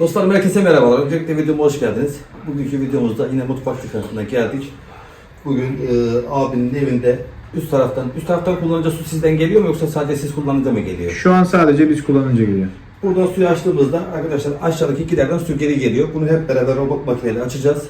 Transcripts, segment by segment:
Dostlarım herkese merhabalar. Öncelikle videoma hoş geldiniz. Bugünkü videomuzda yine mutfak tıkanına geldik. Bugün e, abinin evinde üst taraftan, üst taraftan kullanınca su sizden geliyor mu yoksa sadece siz kullanınca mı geliyor? Şu an sadece biz kullanınca geliyor. Buradan suyu açtığımızda arkadaşlar aşağıdaki giderden su geri geliyor. Bunu hep beraber robot makineyle açacağız.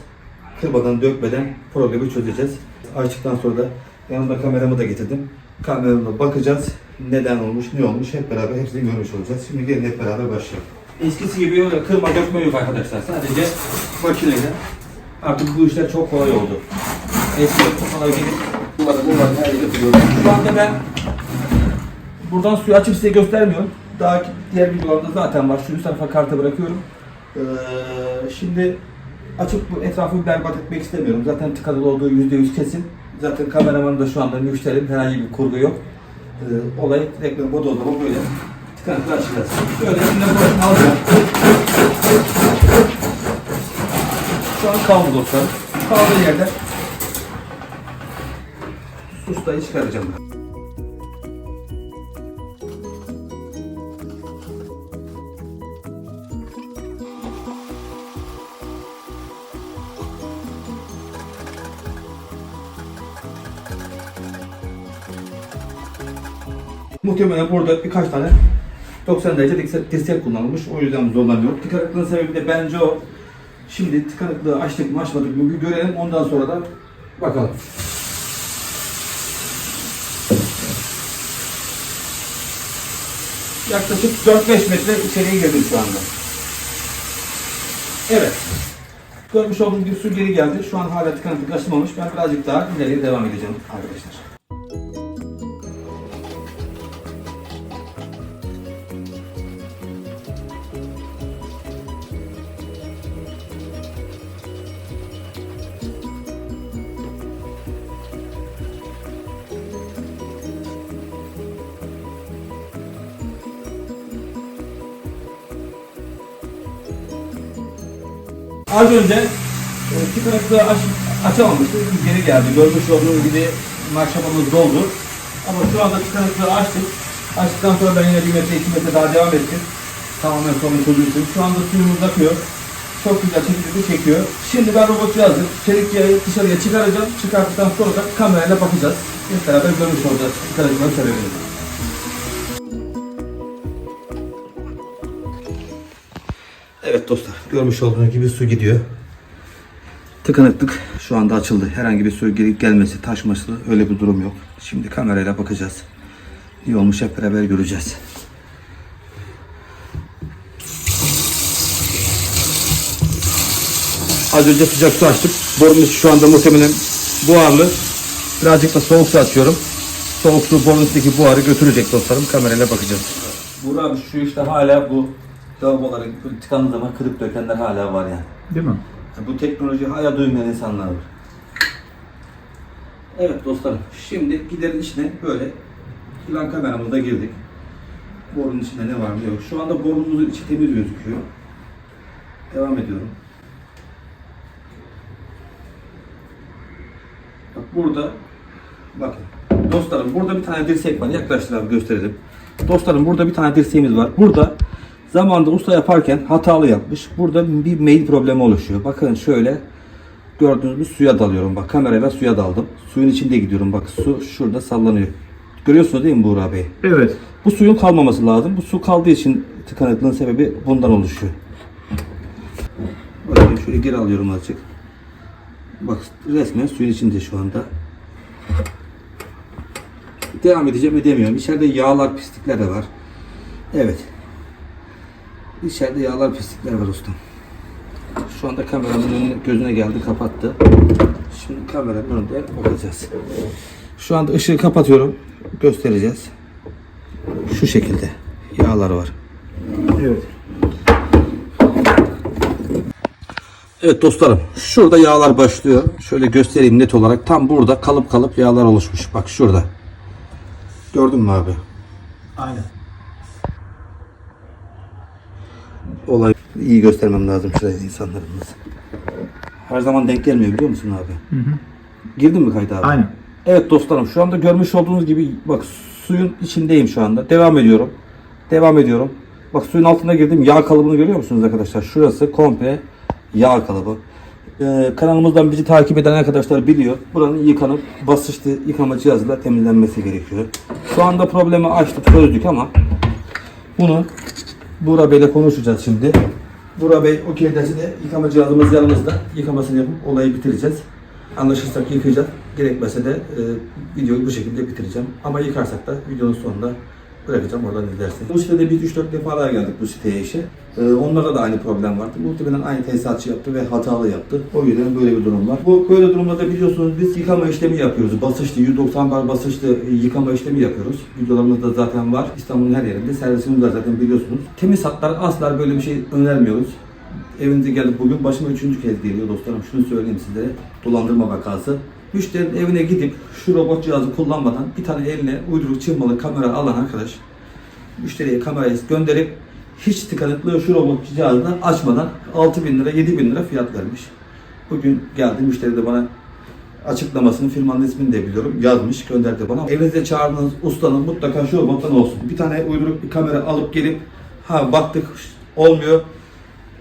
Kırmadan, dökmeden problemi çözeceğiz. Açtıktan sonra da yanımda kameramı da getirdim. Kameramla bakacağız. Neden olmuş, ne olmuş hep beraber hepsini görmüş olacağız. Şimdi gelin hep beraber başlayalım. Eskisi gibi kırma dökme yok arkadaşlar. Sadece makineyle. Artık bu işler çok kolay oldu. Eski kutulara gidip bunları bunları her yere koyuyorum. Şu anda ben Buradan suyu açıp size göstermiyorum. Daha diğer videolarımda zaten var. Şu üst tarafa karta bırakıyorum. Ee, şimdi açıp bu etrafı berbat etmek istemiyorum. Zaten tıkalı olduğu %100 kesin. Zaten kameramanım da şu anda müşterim. Herhangi bir kurgu yok. Ee, olay reklam bodozlama böyle tıkanıkla açacağız. Şöyle elimle böyle alacağım. Şu an dostlar. Kaldığı yerden sustayı çıkaracağım. ben. Muhtemelen burada birkaç tane 90 derece dirsek, dirsek kullanılmış. O yüzden zorlanıyor. Tıkanıklığın sebebi de bence o. Şimdi tıkanıklığı açtık mı açmadık mı bir görelim. Ondan sonra da bakalım. Yaklaşık 4-5 metre içeriye girdim şu anda. Evet. Görmüş olduğunuz gibi su geri geldi. Şu an hala tıkanıklık açılmamış. Ben birazcık daha ileriye devam edeceğim arkadaşlar. Az önce e, tıkanıklığı aç, açamamıştık. Geri geldi. Görmüş olduğunuz gibi maşrapamız doldu. Ama şu anda tıkanıklığı açtık. Açtıktan sonra ben yine bir metre iki metre daha devam ettim. Tamamen sorunu çözülsün. Şu anda suyumuz akıyor. Çok güzel çekildi çekiyor. Şimdi ben robotu yazdım. Çelik yağı dışarıya çıkaracağım. Çıkarttıktan sonra da kamerayla bakacağız. Hep beraber görmüş olacağız tıkanıklığın sebebini. Evet dostlar görmüş olduğunuz gibi su gidiyor. Tıkanıklık şu anda açıldı. Herhangi bir su gelmesi, taşması öyle bir durum yok. Şimdi kamerayla bakacağız. İyi olmuş hep beraber göreceğiz. Az önce sıcak su açtık. Borunun içi şu anda muhtemelen buharlı. Birazcık da soğuk su açıyorum. Soğuk su içindeki buharı götürecek dostlarım. Kamerayla bakacağız. Burak şu işte hala bu lavaboları tıkandığı zaman kırıp dökenler hala var yani. Değil mi? Bu teknoloji hala duymayan insanlar var. Evet dostlarım, şimdi giderin içine böyle plan kameramızda girdik. Borunun içinde ne var ne yok. Şu anda borumuzun içi temiz gözüküyor. Devam ediyorum. Bak burada, bakın. Dostlarım burada bir tane dirsek var. Yaklaştır abi gösterelim. Dostlarım burada bir tane dirseğimiz var. Burada zamanında usta yaparken hatalı yapmış. Burada bir mail problemi oluşuyor. Bakın şöyle gördüğünüz gibi suya dalıyorum. Bak kamerayla suya daldım. Suyun içinde gidiyorum. Bak su şurada sallanıyor. Görüyorsunuz değil mi Buğra Bey? Evet. Bu suyun kalmaması lazım. Bu su kaldığı için tıkanıklığın sebebi bundan oluşuyor. Bakın şöyle geri alıyorum azıcık. Bak resmen suyun içinde şu anda. Devam edeceğim edemiyorum. İçeride yağlar pislikler de var. Evet. İçeride yağlar pislikler var ustam. Şu anda kameranın önüne, gözüne geldi kapattı. Şimdi kameranın önünde bakacağız. Şu anda ışığı kapatıyorum. Göstereceğiz. Şu şekilde yağlar var. Evet. Evet dostlarım şurada yağlar başlıyor. Şöyle göstereyim net olarak. Tam burada kalıp kalıp yağlar oluşmuş. Bak şurada. Gördün mü abi? Aynen. Olay iyi göstermem lazım şuraya insanlarımız. Her zaman denk gelmiyor biliyor musun abi? Hı hı. Girdin mi kayda abi? Aynen. Evet dostlarım şu anda görmüş olduğunuz gibi bak suyun içindeyim şu anda. Devam ediyorum. Devam ediyorum. Bak suyun altına girdim. Yağ kalıbını görüyor musunuz arkadaşlar? Şurası komple yağ kalıbı. Ee, kanalımızdan bizi takip eden arkadaşlar biliyor. Buranın yıkanıp basınçlı yıkama cihazıyla temizlenmesi gerekiyor. Şu anda problemi açtık çözdük ama bunu Buğra Bey'le konuşacağız şimdi. Buğra Bey okey derse de yıkama cihazımız yanımızda. Yıkamasını yapıp olayı bitireceğiz. Anlaşırsak yıkayacağız. Gerekmese de e, videoyu bu şekilde bitireceğim. Ama yıkarsak da videonun sonunda bırakacağım oradan izlersiniz. Bu sitede biz 3-4 defa daha geldik bu siteye işe. Ee, onlarda da aynı problem vardı. Muhtemelen aynı tesisatçı yaptı ve hatalı yaptı. O yüzden böyle bir durum var. Bu böyle durumlarda biliyorsunuz biz yıkama işlemi yapıyoruz. Basınçlı 190 bar basınçlı yıkama işlemi yapıyoruz. Videolarımızda zaten var. İstanbul'un her yerinde servisimiz var zaten biliyorsunuz. Temiz hatlar asla böyle bir şey önermiyoruz. Evinize gelip bugün başıma üçüncü kez geliyor dostlarım. Şunu söyleyeyim size. Dolandırma vakası. Müşterinin evine gidip şu robot cihazı kullanmadan bir tane eline uyduruk çırmalı kamera alan arkadaş müşteriye kamerayı gönderip hiç tıkanıklığı şu robot cihazını açmadan 6 bin lira 7 bin lira fiyat vermiş. Bugün geldi müşteri de bana açıklamasını firmanın ismini de biliyorum yazmış gönderdi bana. Evinizde çağırdığınız ustanın mutlaka şu robottan olsun. Bir tane uyduruk bir kamera alıp gelip ha baktık olmuyor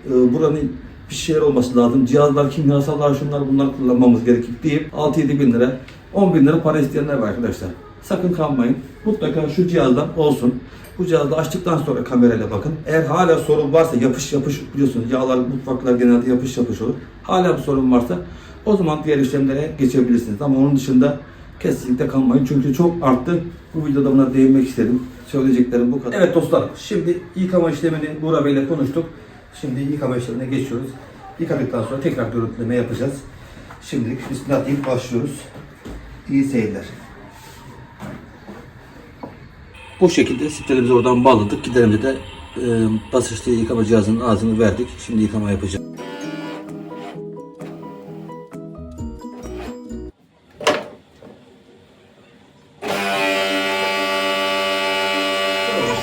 e, buranın bir şeyler olması lazım. Cihazlar, kimyasallar, şunlar bunlar kullanmamız gerekir deyip 6-7 bin lira, 10 bin lira para isteyenler var arkadaşlar. Sakın kanmayın. Mutlaka şu cihazdan olsun. Bu cihazda açtıktan sonra kamerayla bakın. Eğer hala sorun varsa yapış yapış biliyorsunuz yağlar mutfaklar genelde yapış yapış olur. Hala bir sorun varsa o zaman diğer işlemlere geçebilirsiniz. Ama onun dışında kesinlikle kanmayın. Çünkü çok arttı. Bu videoda buna değinmek istedim. Söyleyeceklerim bu kadar. Evet dostlar şimdi yıkama işlemini Buğra Bey'le konuştuk. Şimdi yıkama işlemine geçiyoruz. Yıkadıktan sonra tekrar görüntüleme yapacağız. Şimdilik bismillah deyip başlıyoruz. İyi seyirler. Bu şekilde sitlerimizi oradan bağladık. Giderimde de e, basınçlı yıkama cihazının ağzını verdik. Şimdi yıkama yapacağız.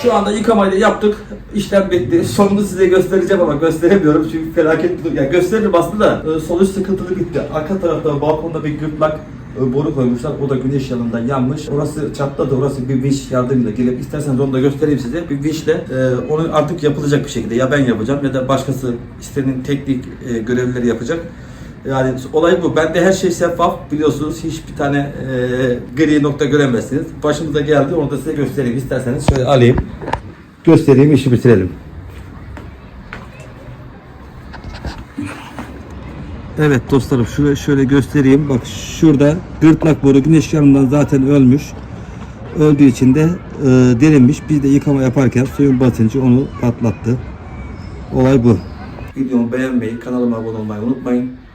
Şu anda yıkamayı da yaptık. İşlem bitti. Sonunu size göstereceğim ama gösteremiyorum çünkü felaket bir. Yani gösteririm aslında. Ee, Sonuç sıkıntılı bitti. Arka tarafta balkonda bir gırtlak e, boru koymuşlar. O da güneş yanında yanmış. Orası çatladı. Orası bir vinç yardımıyla gelip isterseniz onu da göstereyim size. Bir vinçle e, onu artık yapılacak bir şekilde. Ya ben yapacağım ya da başkası istenin teknik e, görevlileri yapacak. Yani olay bu. Bende her şey şeffaf biliyorsunuz. Hiçbir tane e, gri nokta göremezsiniz. Başımıza geldi. Onu da size göstereyim. İsterseniz şöyle alayım. Göstereyim işi bitirelim. Evet dostlarım şöyle şöyle göstereyim. Bak şurada gırtlak boru güneş yanından zaten ölmüş. Öldüğü için de e, delinmiş. Biz de yıkama yaparken suyun basıncı onu patlattı. Olay bu. Videomu beğenmeyi, kanalıma abone olmayı unutmayın.